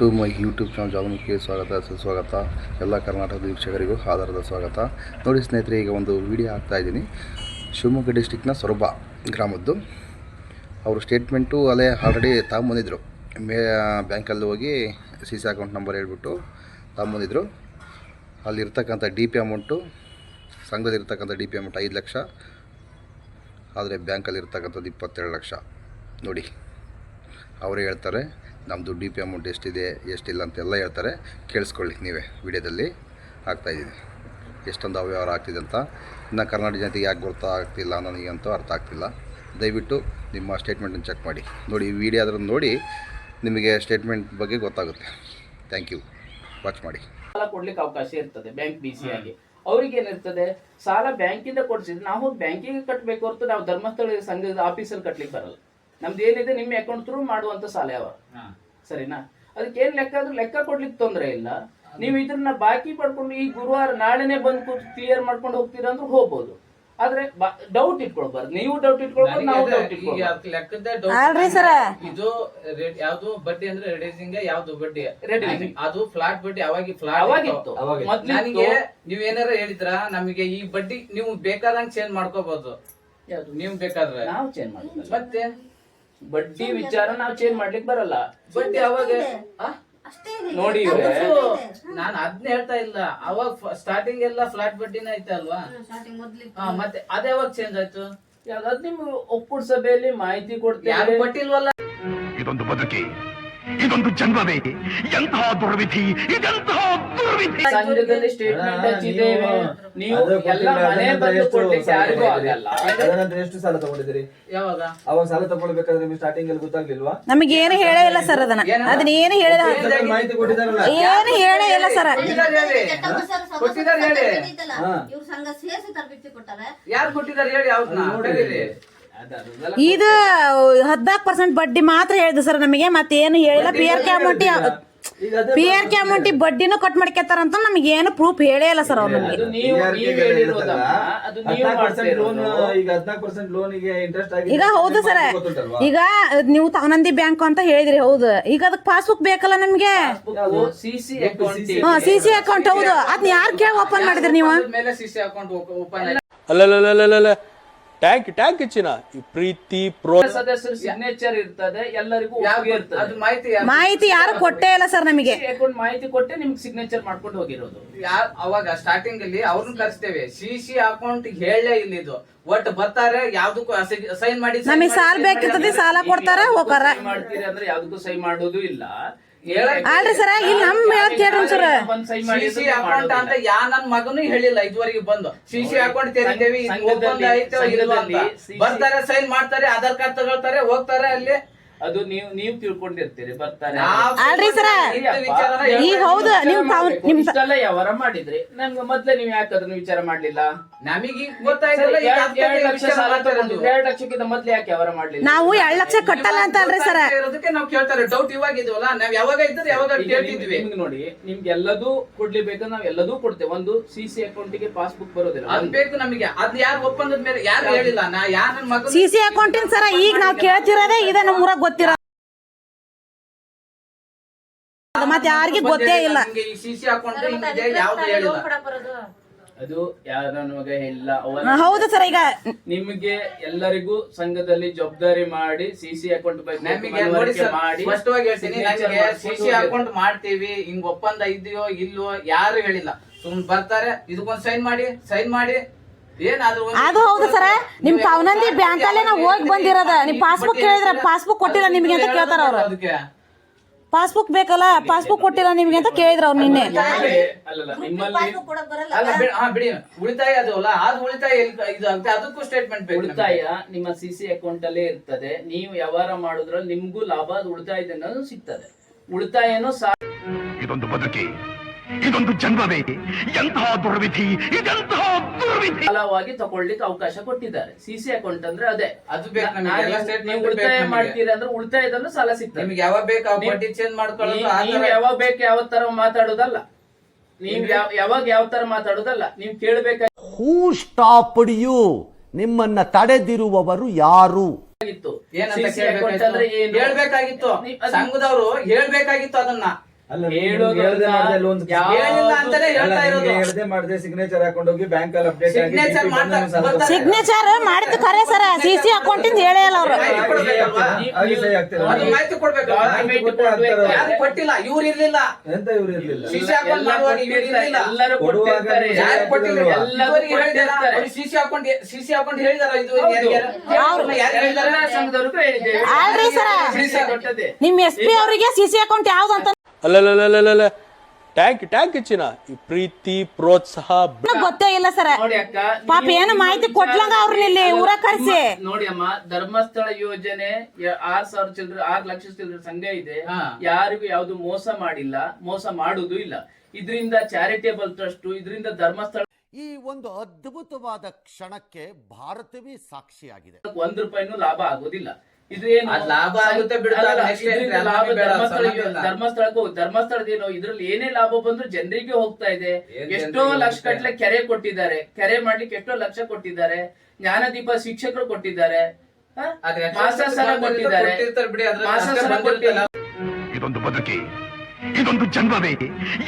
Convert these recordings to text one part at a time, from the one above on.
To my YouTube channel ಜಾಗಮುಖಿ ಸ್ವಾಗತ ಸುಸ್ವಾಗತ ಎಲ್ಲ ಕರ್ನಾಟಕದ ವೀಕ್ಷಕರಿಗೂ ಆಧಾರದ ಸ್ವಾಗತ. ನೋಡಿ ಸ್ನೇಹಿತರೆ, ಈಗ ಒಂದು ವಿಡಿಯೋ ಹಾಕ್ತಾ ಇದ್ದೀನಿ. ಶಿವಮೊಗ್ಗ ಡಿಸ್ಟಿಕ್ನ ಸೊರಬ ಗ್ರಾಮದ್ದು. ಅವರು ಸ್ಟೇಟ್ಮೆಂಟು ಅಲ್ಲೇ ಆಲ್ರೆಡಿ ತಗೊಂಬಂದಿದ್ರು ಮೇ ಬ್ಯಾಂಕಲ್ಲಿ ಹೋಗಿ ಸಿ ಸಿ ಅಕೌಂಟ್ ನಂಬರ್ ಹೇಳ್ಬಿಟ್ಟು ತಗೊಂಬಂದಿದ್ರು ಅಲ್ಲಿರ್ತಕ್ಕಂಥ ಡಿ ಪಿ ಅಮೌಂಟು ಸಂಘದಲ್ಲಿರ್ತಕ್ಕಂಥ ಡಿ ಪಿ ಅಮೌಂಟ್ ಐದು ಲಕ್ಷ, ಆದರೆ ಬ್ಯಾಂಕಲ್ಲಿ ಇರ್ತಕ್ಕಂಥದ್ದು ಇಪ್ಪತ್ತೆರಡು ಲಕ್ಷ. ನೋಡಿ, ಅವರು ಹೇಳ್ತಾರೆ. ನಮ್ಮದು ಡಿ ಪಿ ಅಮೌಂಟ್ ಎಷ್ಟಿದೆ, ಎಷ್ಟಿಲ್ಲ ಅಂತೆಲ್ಲ ಹೇಳ್ತಾರೆ. ಕೇಳಿಸ್ಕೊಳ್ಳಿ ನೀವೇ ವಿಡಿಯೋದಲ್ಲಿ ಆಗ್ತಾಯಿದ್ದೀನಿ ಎಷ್ಟೊಂದು ಅವ್ಯವಹಾರ ಆಗ್ತಿದೆ ಅಂತ. ಇನ್ನು ಕರ್ನಾಟಕ ಜನತೆಗೆ ಯಾಕೆ ಗೊತ್ತಾ ಆಗ್ತಿಲ್ಲ ನನಗಂತೂ ಅರ್ಥ ಆಗ್ತಿಲ್ಲ. ದಯವಿಟ್ಟು ನಿಮ್ಮ ಸ್ಟೇಟ್ಮೆಂಟನ್ನು ಚೆಕ್ ಮಾಡಿ. ನೋಡಿ, ಈ ವಿಡಿಯೋ ಅದ್ರದ್ದು ನೋಡಿ ನಿಮಗೆ ಸ್ಟೇಟ್ಮೆಂಟ್ ಬಗ್ಗೆ ಗೊತ್ತಾಗುತ್ತೆ. ಥ್ಯಾಂಕ್ ಯು ವಾಚ್ ಮಾಡಿ. ಸಾಲ ಕೊಡ್ಲಿಕ್ಕೆ ಅವಕಾಶ ಇರ್ತದೆ ಬ್ಯಾಂಕ್ ಬಿಸಿ ಆಗಿ ಅವ್ರಿಗೆ ಏನಿರ್ತದೆ? ಸಾಲ ಬ್ಯಾಂಕಿಂದ ಕೊಡಿಸಿದ್ರೆ ನಾವು ಬ್ಯಾಂಕಿಗೆ ಕಟ್ಟಬೇಕು ಹೊರತು ನಾವು ಧರ್ಮಸ್ಥಳ ಸಂಘದ ಆಫೀಸಲ್ಲಿ ಕಟ್ಲಿಕ್ಕೆ ಬರಲ್ಲ. ನಮ್ದು ಏನಿದೆ ನಿಮ್ಮ ಅಕೌಂಟ್ ತ್ರೂ ಮಾಡುವಂತ ಸಾಲ ಯಾವ ಸರಿನಾ? ಅದಕ್ಕೆ ಏನ್ ಲೆಕ್ಕ ಆದ್ರೂ ಲೆಕ್ಕ ಕೊಡ್ಲಿಕ್ಕೆ ತೊಂದರೆ ಇಲ್ಲ. ನೀವು ಇದನ್ನ ಬಾಕಿ ಪಡ್ಕೊಂಡು ಈ ಗುರುವಾರ ನಾಳೆನೆ ಬಂದು ಕ್ಲಿಯರ್ ಮಾಡ್ಕೊಂಡು ಹೋಗ್ತೀರಾ ಅಂದ್ರೆ ಹೋಗ್ಬೋದು. ಆದ್ರೆ ಡೌಟ್ ಇಟ್ಕೊಳ್ಬಾರ್ದು. ನೀವು ಡೌಟ್ ಇಟ್ಕೊಳ್ಬಾರ್ದು ನಾವು ಡೌಟ್ ಇಟ್ಕೊಳ್ಬಾರ್ದು. ಲೆಕ್ಕದ ಇದು ಯಾವ್ದು ಬಡ್ಡಿ ಅಂದ್ರೆ ರೆಡೀಸಿಂಗ್ ಯಾವ್ದು ಬಡ್ಡಿ. ಅದು ಫ್ಲಾಟ್ ಬಡ್ಡಿ ಅವಾಗ ಫ್ಲಾಟ್ ಆಗಿತ್ತು ನನಗೆ ನೀವ್ ಏನಾರ ಹೇಳಿದ್ರ? ನಮಗೆ ಈ ಬಡ್ಡಿ ನೀವು ಬೇಕಾದಂಗ್ ಚೇಂಜ್ ಮಾಡ್ಕೋಬಹುದು ಯಾವ್ದು? ನೀವು ಬೇಕಾದ್ರೆ. ನಾವು ಚೇಂಜ್ ಮಾಡ್ತೀವಿ ಮತ್ತೆ? ಬಡ್ಡಿ ವಿಚಾರ ನಾವು ಚೇಂಜ್ ಮಾಡ್ಲಿಕ್ಕೆ ಬರಲ್ಲ. ಬಡ್ಡಿ ಅವಾಗ ಆ? ನೋಡಿ ನಾನು ಅದ್ನ ಹೇಳ್ತಾ ಇಲ್ಲ. ಅವಾಗ ಸ್ಟಾರ್ಟಿಂಗ್ ಎಲ್ಲ ಫ್ಲಾಟ್ ಬಡ್ಡಿನ ಐತೆ ಅಲ್ವಾ? ಹಾ, ಮತ್ತೆ ಅದ ಯಾವಾಗ ಚೇಂಜ್ ಆಯ್ತು? ಯಾವ್ದಾದ್ರು ನಿಮ್ಮ ಒಕ್ಕೂಟ ಸಭೆಯಲ್ಲಿ ಮಾಹಿತಿ ಯಾರು ಕೊಡ್ತೇವೆ ಕೊಟ್ಟಿಲ್ವಲ್ಲ? ಇದೊಂದು ಬದುಕಿ. ಇದೊಂದು ಜನ್ಮವೇ ಎಂತಹ ದುರ್ವಿಧಿ ಇದೆಂತಹ ದುರ್ವಿಧಿ? ಸಂಘದಲ್ಲಿ ಸ್ಟೇಟ್ಮೆಂಟ್ ಹಚ್ಚಿದ್ದೇವೆ ನೀವು ಎಲ್ಲ ಮನೆ ಬಂದು ಎಷ್ಟು ಕೊಡ್ಲಿಕ್ಕೆ ಯಾರಿಗೂ ಆಗಲ್ಲ. ಅದನಂತರ ಎಷ್ಟು ಸಾಲ ತಗೊಂಡಿದ್ದೀರಿ ಯಾವಾಗ? ಅವಾಗ ಸಾಲ ತಗೊಳ್ಬೇಕಾದ್ರೆ ನಿಮ್ಗೆ ಸ್ಟಾರ್ಟಿಂಗ್ ಅಲ್ಲಿ ಗೊತ್ತಾಗ್ಲಿಲ್ವಾ? ನಮಗೆ ಏನು ಹೇಳೇ ಇಲ್ಲ ಸರ್ ಅದನ್ನ. ಅದನ್ನ ಏನು ಹೇಳಿದ ಅದ್ರಲ್ಲಿ ಮಾಹಿತಿ ಕೊಟ್ಟಿದ್ದಾರಲ್ಲ? ಏನು ಹೇಳೇ ಇಲ್ಲ ಸರ್ ಕೊಟ್ಟಿದ್ದಾರೆ ಹೇಳಿ. ಇವ್ರ ಸಂಘ ಸೇರಿಸಿ ತರಬೇತಿ ಕೊಟ್ಟಾರೆ. ಯಾರು ಕೊಟ್ಟಿದ್ದಾರೆ ಹೇಳಿ ಯಾವ್ದು ಕರೀರಿ. ಇದು ಹದ್ನಾಲ್ಕು ಪರ್ಸೆಂಟ್ ಬಡ್ಡಿ ಮಾತ್ರ ಹೇಳಿದ್ರು ಸರ್ ನಮಗೆ ಮತ್ತೆ ಏನು ಹೇಳಿಲ್ಲ. ಪಿ ಆರ್ ಕೆ ಅಮೌಂಟಿ ಪಿ ಆರ್ ಕೆ ಅಮೌಂಟ್ ಬಡ್ಡಿನೂ ಕಟ್ ಮಾಡ್ಕೊತಾರಂತ ನಮಗೆ ಏನು ಪ್ರೂಫ್ ಹೇಳೇ ಇಲ್ಲ ಸರ್ ಅವ್ರು ನಮಗೆ. ನೀವು ನೀವು ಅದು ನೀವು ಮಾಡ್ತಾ ಈಗ ಹೌದು ಸರ್ ಈಗ ನೀವು ತಾನಂದಿ ಬ್ಯಾಂಕ್ ಅಂತ ಹೇಳಿದ್ರಿ ಹೌದು. ಈಗ ಅದಕ್ಕೆ ಪಾಸ್ಬುಕ್ ಬೇಕಲ್ಲ ನಮಗೆ? ಸಿಸಿ ಅಕೌಂಟ್ ಹಾ ಸಿ ಸಿ ಅಕೌಂಟ್ ಹೌದು. ಅದ್ನ ಯಾರು ಕೇಳಿ ಓಪನ್ ಮಾಡಿದ್ರಿ ನೀವು? ಮೇಲೆ ಟ್ಯಾಂಕ್ ಟ್ಯಾಂಕ್ ಹೆಚ್ಚಿನ ಈ ಪ್ರೀತಿ ಪ್ರೋ ಸದಸ್ಯರ ಸಿಗ್ನೇಚರ್ ಇರ್ತದೆ ಎಲ್ಲರಿಗೂ ಒಪ್ಪಿಗೆ ಅದು ಇರ್ತದೆ. ಮಾಹಿತಿ ಯಾರು- ಮಾಹಿತಿ ಯಾರು ಕೊಟ್ಟೇ ಇಲ್ಲ ಸರ್ ನಮಗೆ. ಅಕೌಂಟ್ ಮಾಹಿತಿ ಕೊಟ್ಟೆ ನಿಮ್ಗೆ ಸಿಗ್ನೇಚರ್ ಮಾಡ್ಕೊಂಡು ಹೋಗಿರೋದು. ಯಾರ್ ಅವಾಗ ಸ್ಟಾರ್ಟಿಂಗ್ ಅಲ್ಲಿ ಅವ್ರನ್ನ ಕರೆಸ್ತೇವೆ. ಸಿ ಸಿ ಅಕೌಂಟ್ ಹೇಳೇ ಇಲ್ಲ ಇದು. ಒಟ್ಟು ಬರ್ತಾರೆ ಯಾವ್ದಕ್ಕೂ ಸೈನ್ ಮಾಡಿ sign ನಮಗೆ ಮಾಡಿ, ಸಾಲ sign ಮಾಡಿ ಬೇಕಿರ್ತದೆ ಅಂದ್ರೆ ಸಾಲ ಕೊಡ್ತಾರ ಹೋಗಾರ ಮಾಡ್ತೀರಿ ಅಂದ್ರೆ ಯಾವ್ದಕ್ಕೂ ಸೈನ್ ಮಾಡೋದು ಇಲ್ಲ. ಅಲ್ರಿ ಸರ ಇಲ್ಲಿ ನಮ್ ಹೇಳಕ್ ಕೇಳ್ರಿ ಸರ್. ಸಿಸಿ ಅಕೌಂಟ್ ಅಂತ ಯಾ ನನ್ ಮಗನು ಹೇಳಿಲ್ಲ ಇದುವರೆಗೆ ಬಂದು. ಸಿಸಿ ಅಕೌಂಟ್ ತೆರಿತೇವೆ open ಐತೆ ಅಂತ. ಬರ್ತಾರೆ ಸೈನ್ ಮಾಡ್ತಾರೆ ಆಧಾರ್ ಕಾರ್ಡ್ ತಗೊಳ್ತಾರೆ ಹೋಗ್ತಾರೆ ಅಲ್ಲಿ. ಅದು ನೀವು ನೀವು ತಿಳ್ಕೊಂಡಿರ್ತೀರಿ ಬರ್ತಾರೆ. ಅಲ್ರಿ ಸರ, ಈಗ ಹೌದು ನೀವು ನಿಮ್ಮ ನಿಮ್ ತ- ಇಷ್ಟೆಲ್ಲ ವ್ಯವಹಾರ ಮಾಡಿದ್ರಿ? ನಮ್ಗೆ ಮೊದ್ಲೇ ನೀವು ಯಾಕೆ ಅದನ್ನ ವಿಚಾರ ಮಾಡ್ಲಿಲ್ಲ? ನಮಗೆ ಎರಡ್- ಲಕ್ಷ ಸಾಲ ತಗೊಂಡು ಎರಡು ಲಕ್ಷಕ್ಕಿಂತ ಮೊದ್ಲು ಯಾಕೆ ವ್ಯವಹಾರ ಮಾಡ್ಲಿಲ್ಲ? ನಾವು ಎರಡ್ ಲಕ್ಷ ಕಟ್ಟಲ್ಲ ಅಂತ ಅಲ್ರಿ ಸರ. ಇರೋದಕ್ಕೆ ನಾವು ಕೇಳ್ತಾರೆ. ಡೌಟ್ ಇವಾಗ ಇದವಲ್ಲ ನಾವ್ ಯಾವಾಗ ಇದ್ರೆ ಯಾವಾಗ ಕೇಳ್ತಿದ್ವಿ. ನಿಮ್ಗೆ ನೋಡಿ ನಿಮ್ಗೆ ಎಲ್ಲದೂ ಕೊಡ್ಲಿಬೇಕಂದ್ರೆ ನಾವ್ ಎಲ್ಲದೂ ಕೊಡ್ತೇವೆ. ಒಂದು ಸಿ ಸಿ ಅಕೌಂಟಿಗೆ ಪಾಸ್ಬುಕ್ ಬರೋದಿಲ್ಲ. ಅದ್ ಬೇಕು ನಮಗೆ. ಅದ್ ಯಾರು ಒಪ್ಪಂದದ ಮೇಲೆ ಯಾರು ಹೇಳಿಲ್ಲ. ನಾ ಯಾರ ನನ್ನ ಮಗ ಸಿ ಸಿ ಅಕೌಂಟಿನ ಸರ ಈಗ ನಾವು ಕೇಳ್ತಿರೋದೇ ಇದೆ ನಮ್ಮ ಊರಾಗ ಗೊತ್ತಿರೋ ಮತ್ತೆ ಯಾರಿಗೆ ಗೊತ್ತೇ ಇಲ್ಲ. ನಮ್ಗೆ ಸಿಸಿ ಅಕೌಂಟ್ ಹಿಂಗಿದೆ ಯಾವ್ದು ಹೇಳಿಲ್ಲ. ಅದು ಯಾರ ನಮಗೆ ಅವರ ಹೌದು ಸರ್ ಈಗ ನಿಮಗೆ ಎಲ್ಲರಿಗೂ ಸಂಘದಲ್ಲಿ ಜವಾಬ್ದಾರಿ ಮಾಡಿ ಸಿ ಸಿ ಅಕೌಂಟ್ ಬಗ್ಗೆ ನಮಗೆ ನೋಡಿ ಮನವರಿಕೆ ಸರ್ ಮಾಡಿ ಸ್ಪಷ್ಟವಾಗಿ ಹೇಳ್ತೀನಿ ನನಗೆ ಸಿಸಿ ಅಕೌಂಟ್ ಮಾಡ್ತೀವಿ ಹಿಂಗ್ ಒಪ್ಪಂದ ಇದೆಯೋ ಇಲ್ವೋ ಯಾರು ಹೇಳಿಲ್ಲ. ಸುಮ್ ಬರ್ತಾರೆ ಇದಕ್ಕೊಂದ್ ಸೈನ್ ಮಾಡಿ ಸೈನ್ ಮಾಡಿ ಅದು ಹೌದು ಸರ. ನಿಮ್ ಕವನಂದಿ ಬ್ಯಾಂಕ್ ಅಲ್ಲೇ ನಾವು ಹೋಗಿ ಬಂದಿರೋದ. ನಿಮ್ ಪಾಸ್ಬುಕ್ ಕೇಳಿದ್ರ ಪಾಸ್ಬುಕ್ ಕೊಟ್ಟಿಲ್ಲ ನಿಮ್ಗೆ ಅಂತ ಕೇಳ್ತಾರ ಅವ್ರ. ಅದಕ್ಕೆ? ಪಾಸ್ಬುಕ್ ಬೇಕಲ್ಲ ಪಾಸ್ಬುಕ್ ಕೊಟ್ಟಿಲ್ಲ ನಿಮ್ಗೆ ಅಂತ ಕೇಳಿದ್ರ ಅವ್ರು ನಿನ್ನೆ. ಅಲ್ಲಲ್ಲ ನಿಮ್ಮಲ್ಲಿ ಕೊಡಕ್ ಬರಲ್ಲ ಅಲ್ಲ ಹಾ ಬಿಡಿ. ಉಳಿತಾಯ ಅದಲ್ಲ ಅದು ಉಳಿತಾಯ ಇದು ಅದಕ್ಕೂ ಸ್ಟೇಟ್ಮೆಂಟ್ ಬೇಕು. ಉಳಿತಾಯ ನಿಮ್ಮ ಸಿ ಸಿ ಅಕೌಂಟ್ ಅಲ್ಲೇ ಇರ್ತದೆ. ನೀವು ವ್ಯವಹಾರ ಮಾಡುದ್ರಲ್ಲಿ ನಿಮ್ಗೂ ಲಾಭ ಅದು ಅನ್ನೋದು ಸಿಗ್ತದೆ. ಉಳಿತಾಯನೂ ಸಾ ಇದೊಂದು ಬದುಕಿ. ಇದೊಂದು ಜನ್ಮವೇ. ಎಂತಹ ದುರ್ವಿಧಿ ಇದೆಂತಹ ದುರ್ವಿಧಿ. ಸಾಲವಾಗಿ ತಗೊಳ್ಳಿಕ್ಕೆ ಅವಕಾಶ ಕೊಟ್ಟಿದ್ದಾರೆ. ಸಿ ಸಿ ಅಕೌಂಟ್ ಅಂದ್ರೆ ಅದೇ. ಅದು ಬೇಕು ನಮ್ಗೆ, ಎಲ್ಲ statement ನೀವು ಬೇಕು ಉಳಿತಾಯ ನಮ್ಗೆ. ಮಾಡ್ತೀರಿ ಅಂದ್ರೆ ಉಳಿತಾಯದಲ್ಲೂ ಸಾಲ ಸಿಗ್ತದೆ. ನಿಮ್ಗೆ ಯಾವಾಗ ಬೇಕು ಆ ಬಡ್ಡಿ ಚೇಂಜ್ ಮಾಡ್ಕೊಳ್ಳೋದು ನೀವ್- ನೀವ್ ತರ- ಯಾವಾಗ ಬೇಕು ಯಾವ ತರ ಮಾತಾಡೋದಲ್ಲ. ನೀವ್ ಯಾವ ಯಾವಾಗ ಯಾವ ತರ ಮಾತಾಡೋದಲ್ಲ. ನೀವ್ ಕೇಳ್ಬೇಕಾಗಿ ಹೂ ಸ್ಟಾಪ್ಡ್ ಯು ನಿಮ್ಮನ್ನ ತಡೆದಿರುವವರು ಯಾರು? ಏನಂತ CC account ಅಂದ್ರೆ ಕೇಳ್ಬೇಕಾಗಿತ್ತು ಏನು? ಹೇಳ್ಬೇಕಾಗಿತ್ತು. ಅದು- ಸಂಘದವರು ಹೇಳ್ಬೇಕಾಗಿತ್ತು ಅದನ್ನ. ಮಾಡ್ದೆ ಮಾಡ್ದೆ ಸಿಗ್ನೇಚರ್ ಬ್ಯಾಂಕ್ ಅಲ್ಲಿ ಅಪ್ಡೇಟ್. ಸಿಗ್ನೇಚರ್ ಮಾಡಿದ್ದು ಖರೆ ಸರ. ಸಿ ಸಿ ಅಕೌಂಟಿಂದ ಹೇಳೇ ಇಲ್ಲ ಅವ್ರು. ಕೊಟ್ಟಿಲ್ಲ? ಇವ್ರು ಇರ್ಲಿಲ್ಲ. ಎಂತ ಇವ್ರು ಸಿಸಿ ಅಕೌಂಟ್ ಸಿಸಿ ಅಕೌಂಟ್ ಹೇಳಿದಾರ? ಇದು ಸರ. ನಿಮ್ ಎಸ್ ಪಿ ಅವರಿಗೆ ಸಿಸಿ ಸಿ ಅಕೌಂಟ್ ಯಾವ್ದು ಅಂತ ಅಲ್ಲಲ್ಲಲ್ಲಲ್ಲ ಟ್ಯಾಂಕ್ ಟ್ಯಾಂಕ್ ಹೆಚ್ಚಿನ ಈ ಪ್ರೀತಿ ಪ್ರೋತ್ಸಾಹ ನನಗ್ ಗೊತ್ತೇ ಇಲ್ಲ ಸರ. ನೋಡಿ ಅಕ್ಕ ಪಾಪ ನೀವು ಏನು ಮಾಹಿತಿ ಕೊಟ್ಲಂಗ ಅವ್ರನ್ನ ಇಲ್ಲಿ ಊರ ಕರ್ಸಿ. ನೋಡಿ ಅಮ್ಮ ಧರ್ಮಸ್ಥಳ ಯೋಜನೆ ಯ- ಆರ್ ಸಾವಿರ ಚಿಲ್ಡ್ರ ಆರ್ ಲಕ್ಷ ಚಿಲ್ಡ್ರ ಸಂಘ ಇದೆ. ಹಾ. ಯಾರಿಗೂ ಯಾವ್ದು ಮೋಸ ಮಾಡಿಲ್ಲ ಮೋಸ ಮಾಡುದು ಇಲ್ಲ. ಇದರಿಂದ ಚಾರಿಟೇಬಲ್ ಟ್ರಸ್ಟ್ ಇದರಿಂದ ಧರ್ಮಸ್ಥಳ ಈ ಒಂದು ಅದ್ಭುತವಾದ ಕ್ಷಣಕ್ಕೆ ಭಾರತವೇ ಸಾಕ್ಷಿಯಾಗಿದೆ. ಒಂದ್ ರೂಪಾಯಿನೂ ಲಾಭ ಆಗೋದಿಲ್ಲ. ಇದು. ಏನು ಲಾಭ ಆಗುತ್ತೆ. ಧರ್ಮಸ್ಥಳಕ್ಕೂ ಧರ್ಮಸ್ಥಳದ ಏನು ಇದ್ರಲ್ಲಿ ಏನೇ ಲಾಭ ಬಂದ್ರು ಜನರಿಗೆ ಹೋಗ್ತಾ ಇದೆ. ಎಷ್ಟೋ ಲಕ್ಷ? ಗಟ್ಲೆ ಕೆರೆ ಕೊಟ್ಟಿದ್ದಾರೆ. ಕೆರೆ ಮಾಡ್ಲಿಕ್ಕೆ ಎಷ್ಟೋ ಲಕ್ಷ ಕೊಟ್ಟಿದ್ದಾರೆ. ಜ್ಞಾನದೀಪ ಶಿಕ್ಷಕರು ಕೊಟ್ಟಿದ್ದಾರೆ. ಕೊಟ್ಟಿದ್ದಾರೆ. ಇದೊಂದು ಬದುಕಿ. ಇದೊಂದು ಜನ್ಮವೇ.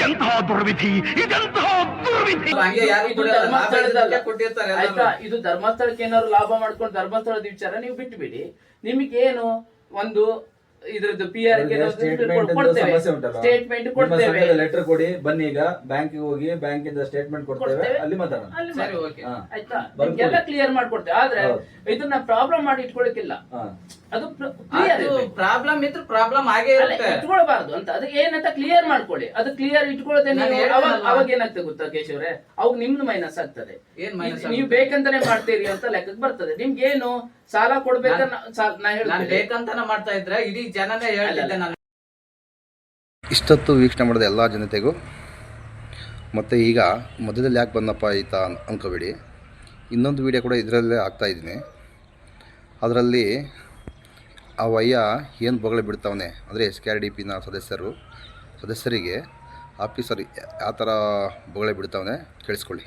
ಎಂತಹ ದುರ್ವಿಧಿ ಇದೆಂತಹ ದುರ್ವಿಧಿ. ಕೊಟ್ಟಿರ್ತಾರೆ. ಆಯ್ತಾ? ಇದು ಧರ್ಮಸ್ಥಳಕ್ಕೆ ಏನಾದ್ರು ಲಾಭ ಮಾಡ್ಕೊಂಡು ಧರ್ಮಸ್ಥಳದ ವಿಚಾರ ನೀವು ಬಿಟ್ಟುಬಿಡಿ ನಿಮಗೇನು ಒಂದು ಇದ್ರದ್ದು ಪಿ ಆರ್ ಸ್ಟೇಟ್ಮೆಂಟ್ ಕೊಡ್ತೇವೆ. ಸಮಸ್ಯೆ ಉಂಟಲ್ಲ. ಸ್ಟೇಟ್ಮೆಂಟ್ ಕೊಡ್ತೇವೆ. ಲೆಟರ್ ಕೊಡಿ ಬನ್ನಿ ಈಗ. ಬ್ಯಾಂಕ್ ಹೋಗಿ ಬ್ಯಾಂಕ್ ಇಂದ ಸ್ಟೇಟ್ಮೆಂಟ್ ಕೊಡ್ತೇವೆ. ಅಲ್ಲಿ ಮಾತಾಡೋಣ. ಸರಿ, ಓಕೆ. ಆಯ್ತಾ. ನಿಮ್ಗೆಲ್ಲ ಕ್ಲಿಯರ್ ಮಾಡ್ಕೊಡ್ತೇವೆ. ಆದ್ರೆ ಇದನ್ನ ಪ್ರಾಬ್ಲಮ್ ಮಾಡಿ ಇಟ್ಕೊಳಕಿಲ್ಲ. ಅದು ಅದು ಪ್ರಾಬ್ಲಮ್ ಇದ್ರೆ ಪ್ರಾಬ್ಲಮ್ ಆಗೇ ಇರುತ್ತೆ. ಇಟ್ಕೊಳ್ಬಾರ್ದು ಅಂತ. ಅದಕ್ಕೆ ಏನಂತ ಕ್ಲಿಯರ್ ಮಾಡ್ಕೊಳ್ಳಿ. ಅದು ಕ್ಲಿಯರ್ ಇಟ್ಕೊಳ್ಳದೆ ಅವಾಗ? ಅವಾಗ ಏನಾಗ್ತದೆ ಗೊತ್ತಾ ಕೇಶವ್ರೆ ಅವಾಗ ನಿಮ್ದು ಮೈನಸ್ ಆಗ್ತದೆ. ನೀವು ಬೇಕಂತಾನೆ ಮಾಡ್ತೀರಿ ಅಂತ ಲೆಕ್ಕಕ್ಕೆ ಬರ್ತದೆ. ನಿಮ್ಗೆ ಏನು ಸಾಲ ಕೊಡ್ಬೇಕನ್ನ ಸಾ- ನಾ ನಾನು ಹೇಳ್ತೇನೆ ಬೇಕಂತಾನೆ ಮಾಡ್ತಾ ಇದ್ರೆ ಇಡೀ ಜನನೇ ಹೇಳ್ತಿದ್ದೆ ನಾನು. ಇಷ್ಟೊತ್ತು ವೀಕ್ಷಣೆ ಮಾಡಿದ ಎಲ್ಲ ಜನತೆಗೂ. ಮತ್ತು ಈಗ ಮಧ್ಯದಲ್ಲಿ ಯಾಕೆ ಬಂದಪ್ಪ ಈತ ಅನ್- ಅನ್ಕೋಬೇಡಿ. ಇನ್ನೊಂದು ವಿಡಿಯೋ ಕೂಡ ಇದರಲ್ಲೇ ಹಾಕ್ತಾಯಿದ್ದೀನಿ ಅದರಲ್ಲಿ ಆ ವಯ್ಯ ಏನು ಬೊಗಳೆ ಬಿಡ್ತಾವನೆ ಅಂದರೆ ಎಸ್ ಕೆ ಆರ್ ಡಿ ಪಿನ ಸದಸ್ಯರು ಸದಸ್ಯರಿಗೆ ಆಫೀಸರ್ ಯಾವ ಥರ ಬೊಗಳೆ ಬಿಡ್ತಾವನೆ ಕೇಳಿಸ್ಕೊಳ್ಳಿ.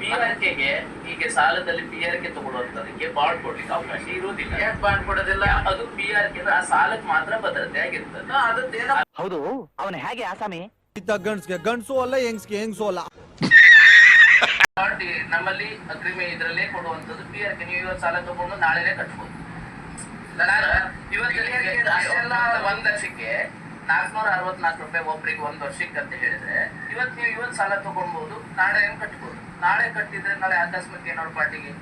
ಪಿಆರ್ಕೆಗೆ ಈಗ ಸಾಲದಲ್ಲಿ ಪಿಆರ್ಕೆ ತಗೊಳ್ಳುವಂತದಕ್ಕೆ ಬಾಂಡ್ ಕೊಡ್ಲಿಕ್ಕೆ ಅವಕಾಶ ಇರುವುದಿಲ್ಲ. ಯಾಕೆ ಬಾಂಡ್ ಕೊಡೋದಿಲ್ಲ. ಅದು ಪಿಆರ್ಕೆ ಆ ಸಾಲಕ್ಕೆ ಮಾತ್ರ ಭದ್ರತೆ ಆಗಿರ್ತದೆ. ಹೌದು ಅವನು ಹೇಗೆ ಆಸಾಮಿ? ಗಂಡ್ಸ್ಗೆ ಗಂಡ್ಸು ಅಲ್ಲ ಹೆಂಗ್ಸ್ಗೆ ಹೆಂಗ್ಸು ಅಲ್ಲ. ನಮ್ಮಲ್ಲಿ ಅಗ್ರಿಮೆ ಇದ್ರಲ್ಲೇ ಕೊಡುವಂತದ್ದು ಪಿ ಆರ್ ಕೆ ನೀವು ಇವತ್ತು ಸಾಲ ತಗೊಂಡು ನಾಳೆನೆ ಕಟ್ಬೋದು. ಇವತ್ತು ಒಂದ್ ಲಕ್ಷಕ್ಕೆ ನಾಲ್ಕುನೂರ ಅರವತ್ನಾಲ್ಕು ರೂಪಾಯಿ ಒಬ್ರಿಗೆ ಒಂದ್ ವರ್ಷಕ್ಕೆ ಅಂತ ಹೇಳಿದ್ರೆ ಇವತ್ತು ನೀವು ಇವತ್ ಸಾಲ ತಗೊಳ್ಬಹುದು ನಾಳೆ ಏನು ಕಟ್ಬೋದು? ನಾಳೆ ಕಟ್ಟಿದ್ರೆ ನಾಳೆ ಆಕಸ್ಮಿಕ ಏನೋ ಪಾರ್ಟಿಗೆ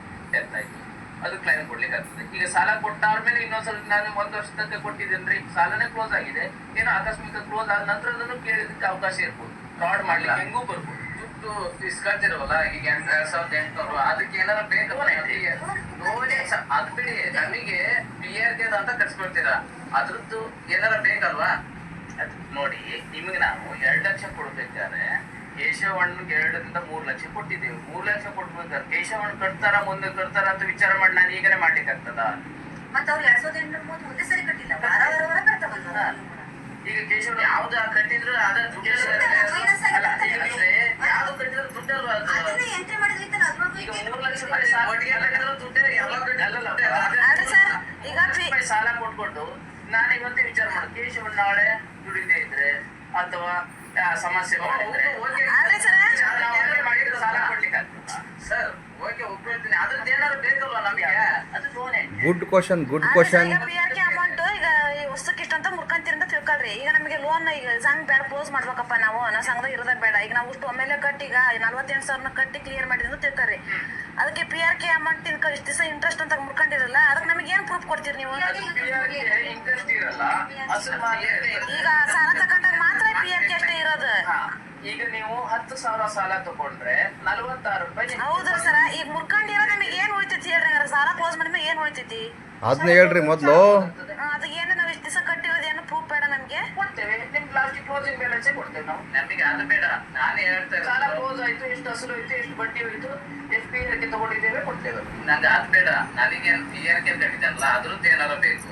ಆಯ್ತು? ಅದು ಕ್ಲೈಮ್ ಕೊಡ್ಲಿಕ್ಕೆ ಆಗ್ತದೆ. ಈಗ ಸಾಲ ಕೊಟ್ಟಾದ್ಮೇಲೆ ಇನ್ನೊಂದ್ಸಲ ನಾನು ಒಂದ್ ವರ್ಷ ತನಕ ಕೊಟ್ಟಿದ್ದೇನ್ರಿ? ಸಾಲನೇ ಕ್ಲೋಸ್ ಆಗಿದೆ. ಏನೋ ಆಕಸ್ಮಿಕ ಕ್ಲೋಸ್ ಆದ ನಂತರ ಅದನ್ನು ಕೇಳಿದಕ್ಕೆ ಅವಕಾಶ ಇರ್ಬೋದು. ಫ್ರಾಡ್ ಮಾಡ್ಲಿಕ್ಕೆ ಹೆಂಗೂ ಬರ್ಬೋದು? ದುಡ್ಡು ಇಸ್ಕೊಳ್ತಿರವಲ್ಲ ಈಗ ಎರಡ್ ಸಾವಿರದ ಎಂಟುನೂರು ಅದಕ್ಕೆ ಏನಾರ ಬೇಕು ನೋಡಿ. ಅದ್ಬಿಡಿ ಅದ್ ಬಿಡಿ. ನಮಗೆ ಪಿ ಆರ್ ಕೆ ಅಂತ ಕಟ್ಸ್ಕೊಳ್ತೀರಾ ಅದ್ರದ್ದು ಏನಾರ ಬೇಕಲ್ವಾ? ನೋಡಿ, ನಿಮಗೆ ನಾವು ಎರಡು ಲಕ್ಷ ಕೊಡ್ಬೇಕಾದ್ರೆ ಕೇಶವಣ್ಣಗೆ ಎರಡರಿಂದ ಮೂರ್ ಲಕ್ಷ ಕೊಟ್ಟಿದ್ದೇವೆ. ಮೂರ್ ಲಕ್ಷ ಕೊಟ್ಬೇಕಾದ್ರೆ ಕೇಶವಣ್ಣ ಕಟ್ತಾರ, ಮುಂದೆ ಕಟ್ತಾರ ಅಂತ ವಿಚಾರ ಮಾಡಿ ನಾನು ಈಗಲೇ ಮಾಡ್ಲಿಕ್ಕೆ ಆಗ್ತದ ಮತ್ತೆ ಅವ್ರು ಎರಡ್ ಸಾವಿರದ ಎಂಟು ಒಂದೇ ಸರಿ ಕಟ್ಟಿಲ್ಲ ಅದು loan good question good question ಈಗ ಪಿ ಆರ್ ಕೆ ಅಮೌಂಟ್ ಈಗ ಈ ವಸ್ತುಕ್ಕೆ ಇಷ್ಟಂತ ಮುರ್ಕಂತೀರಂತ ತಿಳ್ಕೊಳ್ರಿ. ಈಗ ನಮಗೆ ಲೋನ್ ಈಗ ಸಂಘ ಬೇಡ ಕ್ಲೋಸ್ ಮಾಡ್ಬೇಕಪ್ಪ ನಾವು. ನಾವು ಸಂಘದಾಗ ಇರೋದೇ ಬೇಡ. ಈಗ ನಾವು ಅಷ್ಟು ಒಮ್ಮೆಲೆ ಕಟ್ಟಿ ಈಗ ನಲ್ವತ್ತೆಂಟು ಸಾವಿರನ ಕಟ್ಟಿ ಕ್ಲಿಯರ್ ಮಾಡಿದ್ವಿ ಅಂತ ತಿಳ್ಕೊಳ್ರಿ. ಅದಕ್ಕೆ ಪಿ ಆರ್ ಕೆ ಅಮೌಂಟ್ ಇಷ್ಟು ದಿವಸ ಇಂಟ್ರೆಸ್ಟ್ ಅಂತ ಮುರ್ಕೊಂಡಿರಲ್ಲ ಅದಕ್ಕೆ ನಮಗೆ ಏನು ಪ್ರೂಫ್ ಕೊಡ್ತೀರಿ ನೀವು? ಈಗ ಸಾಲ ತಗೊಂಡಾಗ ಮಾತ್ರ ಪಿ ಆರ್ ಕೆ ಅಷ್ಟೇ ಇರೋದು ಹಾ. ಈಗ ನೀವು ಹತ್ತು ಸಾವಿರ ಸಾಲ ತಗೊಂಡ್ರೆ ನಲವತ್ತಾರು ರೂಪಾಯಿ ಹೌದು ಹೌದ್ರಿ ಸರ. ಈಗ ಮುರ್ಕೊಂಡಿರೋ ನಮಗೆ ಏನ್ ಉಳಿತೈತಿ ಹೇಳ್ರಿ ಹಂಗಾರೆ? ಸಾಲ ಕ್ಲೋಸ್ ಮಾಡಿದ್ಮೇಲೆ ಏನ್ ಉಳಿತೈತಿ ಅದನ್ನ ಹೇಳ್ರಿ ಮೊದ್ಲು. ಅದು ಏನು ನಾವು ಇಷ್ಟು ದಿವಸ ಕಟ್ಟಿರೋದು ಏನು ಪ್ರೂಫ್ ಬೇಡ ನಮಗೆ? ಕೊಡ್ತೇವೆ. ನಿಮ್ ಲಾಸ್ಟ್ ಕ್ಲೋಸಿಂಗ್ ಬ್ಯಾಲೆನ್ಸ್ ಕೊಡ್ತೇವೆ ನಾವು. ನಮಗೆ ಅದು ಬೇಡ. ನಾನು ಹೇಳ್ತೇವೆ ಸಾಲ ಕ್ಲೋಸ್ ಆಯ್ತು ಎಷ್ಟು ಹಸಿರು ಹೋಯ್ತು ಎಷ್ಟು ಬಡ್ಡಿ ಹೋಯ್ತು ಎಷ್ಟು ಪಿ ಆರ್ ಕೆ ತಗೊಂಡಿದ್ದೇವೆ ಕೊಡ್ತೇವೆ. ನಂಗೆ ಅದು ಬೇಡ. ನನಗೆ ಪಿ ಆರ್ ಕೆ ಕಟ್ಟಿದ್ದಲ್ಲ ಅದ್ರದ್ದು ಏನಾರ ಬೇಕು.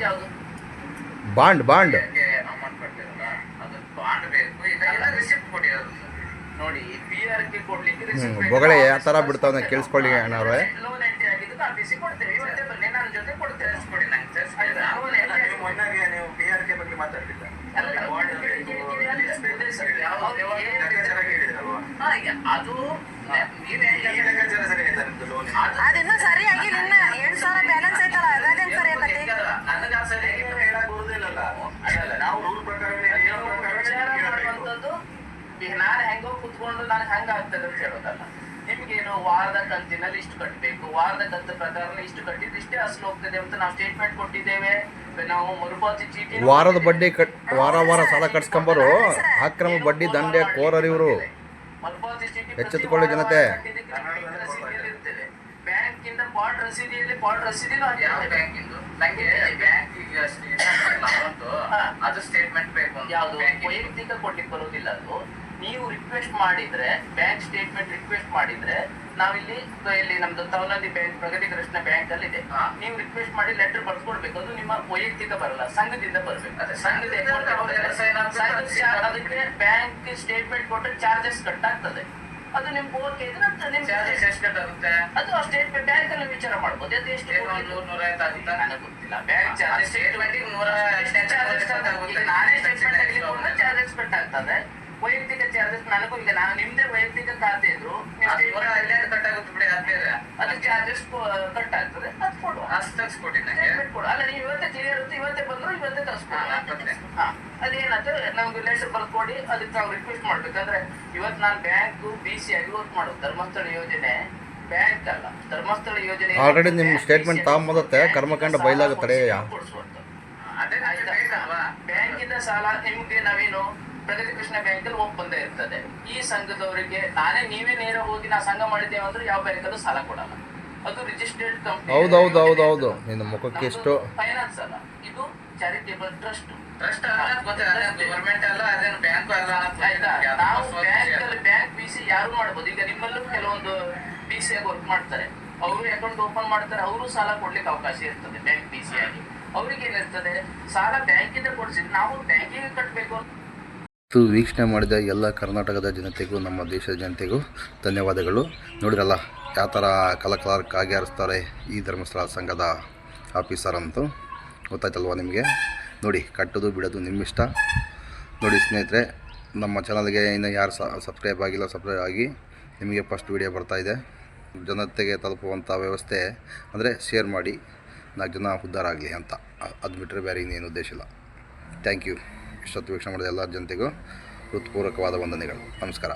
ಯಾವುದು? Bond bond. ಸರ್. ಯಾವ- ಯಾವ- ಬಿಡ್ತಾವೆ ಕೇಳಿಸ್ಕೊಳ್ಳಿ ಅದು ನೀವೇ ಅದು- ಅದಿನ್ನೂ ಸರಿ ಆಗಿಲ್ಲ ಇನ್ನ ಎಂಟ್ ಸಾವಿರ ಬ್ಯಾಲೆನ್ಸ್ ಐತಲ್ಲ ಈಗ ನಾನು ಹೆಂಗೋ ಕುತ್ಕೊಂಡು ನಾನ್ ಹೆಂಗ ಆಗ್ತದೆ ಅಂತ ಹೇಳೋದಲ್ಲ. ನಿಮ್ಗೇನು ವಾರದ ಕಂತಿನಲ್ಲಿ ಇಷ್ಟು ಕಟ್ಟಬೇಕು ವಾರದ ಕಂತು ಪ್ರಕಾರ ಇಷ್ಟು ಕಟ್ಟಿದ್ರೆ ಇಷ್ಟೇ ಅಸಲು ಹೋಗ್ತದೆ ಅಂತ ನಾವು ಸ್ಟೇಟ್ಮೆಂಟ್ ಕೊಟ್ಟಿದ್ದೇವೆ. ನಾವು ಮರುಪಾವತಿ ಚೀಟಿ ವಾರದ ಬಡ್ಡಿ ಕಟ್ ವಾರ ವಾರ ಸಾಲ ಕಟ್ಸ್ಕೊಂಬರು. ಅಕ್ರಮ ಬಡ್ಡಿ ದಂಡೆ ಕೋರರಿವರು ಇವರು. ಮರುಪಾವತಿ ಚೀಟಿ ಎಚ್ಚೆತ್ತುಕೊಳ್ಳಿ ಜನತೆ. ಬ್ಯಾಂಕ್ ಇಂದ ಪಾಟ್ ರಸೀದಿಯಲ್ಲಿ ಪಾಟ್ ರಸೀದಿನೂ ಯಾವ ಬ್ಯಾಂಕಿಂದು? ನಂಗೆ ಬ್ಯಾಂಕ್ ಈಗ ಅಮೌಂಟು ಹಾ. ಅದು ಸ್ಟೇಟ್ಮೆಂಟ್ ಬೇಕು ಯಾವುದು? ವೈಯಕ್ತಿಕ ಕೊಡ್ಲಿಕ್ಕೆ ಬರುವುದಿಲ್ಲ ಅದು. ನೀವು ರಿಕ್ವೆಸ್ಟ್ ಮಾಡಿದ್ರೆ ಬ್ಯಾಂಕ್ ಸ್ಟೇಟ್ಮೆಂಟ್ ರಿಕ್ವೆಸ್ಟ್ ಮಾಡಿದ್ರೆ ನಾವಿಲ್ಲಿ ಇಲ್ಲಿ ನಮ್ದು ತವಲಂದಿ ಬ್ಯಾಂಕ್ ಪ್ರಗತಿ ಕೃಷ್ಣ ಬ್ಯಾಂಕ್ ಅಲ್ಲಿ ಇದೆ. ನೀವು ರಿಕ್ವೆಸ್ಟ್ ಮಾಡಿ ಲೆಟರ್ ಬರ್ಕೊಡ್ಬೇಕು ಅದು ನಿಮ್ಮ ವೈಯಕ್ತಿಕ ಬರಲ್ಲ ಸಂಘದಿಂದ ಬರ್ಬೇಕು. ಅದೇ ಸಂಘದ ಅದಕ್ಕೆ ಬ್ಯಾಂಕ್ ಸ್ಟೇಟ್ಮೆಂಟ್ ಕೊಟ್ಟರೆ ಚಾರ್ಜಸ್ ಕಟ್ ಆಗ್ತದೆ. ಅದು ನಿಮ್ಗೆ ಓಕೆ ಇದ್ರೆ ಅದು ನಿಮ್ಗೆ ಚಾರ್ಜಸ್ ಎಷ್ಟು ಕಟ್ಟಾಗುತ್ತೆ ಅದು ಆ ಸ್ಟೇಟ್ಮೆಂಟ್ ಬ್ಯಾಂಕ್ ಅಲ್ಲಿ ವಿಚಾರ ಮಾಡ್ಬೋದು. ಅದು ಎಷ್ಟು ನೂರ ಆಗುತ್ತಾ? ನನಗೆ ಗೊತ್ತಿಲ್ಲ. ಬ್ಯಾಂಕ್ ಚಾರ್ಜಸ್ ಸ್ಟೇಟ್ಮೆಂಟಿಗೆ ನೂರ ಚಾರ್ಜಸ್ ನಾನೇ ಸ್ಟೇಟ್ಮೆಂಟ್ ತೆಗೆದುಕೊಂಡ್ರೆ ಚಾರ್ಜಸ್ ಕಟ್ ಆಗ್ತದೆ. ವೈಯಕ್ತಿಕ ಚಾರ್ಜಸ್ ನನಗೂ ಇಲ್ಲ. ನಾನು ನಿಮ್ದೇ ವೈಯಕ್ತಿಕ ಖಾತೆ ಇದ್ರು. ಕಟ್ ಆಗುತ್ತೆ ಬಿಡಿ ಹದಿನೈದು. ಅದು ಚಾರ್ಜಸ್ ಕಟ್ ಆಗ್ತದೆ. ಅದು ಕೊಡು. ಅಷ್ಟು ಕೊಡಿ ಕೊಡು ಅಲ್ಲ ನೀವು ಇವತ್ತೇ ಕ್ಲಿಯರ್ ಇರುತ್ತೆ ಇವತ್ತೇ ಬಂದ್ರು ಇವತ್ತೇ. ಹಾ ಅದೇನಾಗ್ತದೆ ನಮ್ಗೆ ಲೆಟರ್ ಬರ್ಕೊಡಿ ಅದಕ್ಕೆ ನಾವು ರಿಕ್ವೆಸ್ಟ್ ಮಾಡ್ಬೇಕಂದ್ರೆ ಇವತ್ತು ನಾನು ಬ್ಯಾಂಕ್ ಬಿ ಸಿ ಆಗಿ ವರ್ಕ್ ಮಾಡೋದು ಧರ್ಮಸ್ಥಳ ಯೋಜನೆ. ಬ್ಯಾಂಕ್ ಅಲ್ಲ ಧರ್ಮಸ್ಥಳ ಯೋಜನೆ ಆಲ್ರೆಡಿ ನಿಮ್ ಸ್ಟೇಟ್ಮೆಂಟ್ ತಗೊಂಬಂದತ್ತೆ, ಕರ್ಮಕಾಂಡ ಬಯಲಾಗುತ್ತದೆ. ಅದೇ ಬ್ಯಾಂಕಿಂದ ಸಾಲ ನಿಮ್ಗೆ ನಾವೇನು? ಪ್ರಗತಿ ಕೃಷ್ಣ ಬ್ಯಾಂಕಲ್ಲಿ ಬಂದೇ ಇರ್ತದೆ. ಈ ಸಂಘದವರಿಗೆ ನಾನೇ ನೀವೇ ನೇರ ಹೋಗಿ ನಾ ಸಂಘ ಮಾಡಿದ್ದೇವೆ ಅಂದ್ರೆ ಯಾವ ಬ್ಯಾಂಕ್ ಅಲ್ಲೂ ಸಾಲ ಕೊಡಲ್ಲ. ಅದು ರಿಜಿಸ್ಟರ್ಡ್ ಕಂಪನಿ ಹೌದು ಹೌದು ಹೌದು ಹೌದು. ನಿನ್ನ ಮುಖಕ್ಕೆ ಎಷ್ಟು ಫೈನಾನ್ಸ್ ಅಲ್ಲ. ಇದು ಚಾರಿಟೇಬಲ್ ಟ್ರಸ್ಟ್ ಟ್ರಸ್ಟ್ ಗೌರ್ಮೆಂಟ್ ಅಲ್ಲ ಅದೇನು ಬ್ಯಾಂಕ್ ಅಲ್ಲ. ಆಯ್ತಾ. ನಾವು ಅದು ಬ್ಯಾಂಕ್ ಬಿ ಸಿ ಯಾರು ಮಾಡ್ಬೋದು. ಈಗ ನಿಮ್ಮಲ್ಲೂ ಕೆಲವೊಂದು ಪಿ ಸಿ ಆಗಿ ವರ್ಕ್ ಮಾಡ್ತಾರೆ. ಅವರು ಅಕೌಂಟ್ ಓಪನ್ ಮಾಡ್ತಾರೆ ಅವರು ಸಾಲ ಕೊಡ್ಲಿಕ್ಕೆ ಅವಕಾಶ ಇರ್ತದೆ ಬ್ಯಾಂಕ್ ಪಿ ಸಿ ಆಗಿ. ಅವ್ರಿಗೆ ಏನಿರ್ತದೆ ಸಾಲ ಬ್ಯಾಂಕಿಂದ ಕೊಡಿಸಿದ್ರೆ ನಾವು ಬ್ಯಾಂಕಿಗೆ ಕಟ್ಟಬೇಕು ಇದು ವೀಕ್ಷಣೆ ಮಾಡಿದ ಎಲ್ಲ ಕರ್ನಾಟಕದ ಜನತೆಗೂ, ನಮ್ಮ ದೇಶದ ಜನತೆಗೂ ಧನ್ಯವಾದಗಳು. ನೋಡಿರಲ್ಲ ಯಾವ ಥರ ಕಲಕಲಾರ್ಕ್ ಆಗಿ ಹರಿಸ್ತಾರೆ ಈ ಧರ್ಮಸ್ಥಳ ಸಂಘದ ಆಫೀಸರ್ ಅಂತೂ ಗೊತ್ತಾಯ್ತಲ್ವ ನಿಮಗೆ? ನೋಡಿ, ಕಟ್ಟೋದು, ಬಿಡೋದು ನಿಮ್ಮಿಷ್ಟ. ನೋಡಿ ಸ್ನೇಹಿತರೆ, ನಮ್ಮ ಚಾನಲ್ಗೆ ಇನ್ನು ಯಾರು ಸಬ್ಸ್ಕ್ರೈಬ್ ಆಗಿಲ್ಲ, ಸಬ್ಸ್ಕ್ರೈಬ್ ಆಗಿ ನಿಮಗೆ ಫಸ್ಟ್ ವಿಡಿಯೋ ಬರ್ತಾಯಿದೆ ಜನತೆಗೆ ತಲುಪುವಂಥ ವ್ಯವಸ್ಥೆ ಅಂದರೆ ಶೇರ್ ಮಾಡಿ, ನಾಲ್ಕು ಜನ ಉದ್ಧಾರ ಆಗಲಿ ಅಂತ. ಅದು ಬಿಟ್ಟರೆ ಬೇರೆ ಇನ್ನೇನು ಉದ್ದೇಶ ಇಲ್ಲ. Thank you. ಇಷ್ಟೊತ್ತು ವೀಕ್ಷಣೆ ಮಾಡಿದ ಎಲ್ಲ ಜನತೆಗೂ ಹೃತ್ಪೂರ್ವಕವಾದ ವಂದನೆಗಳು. ನಮಸ್ಕಾರ.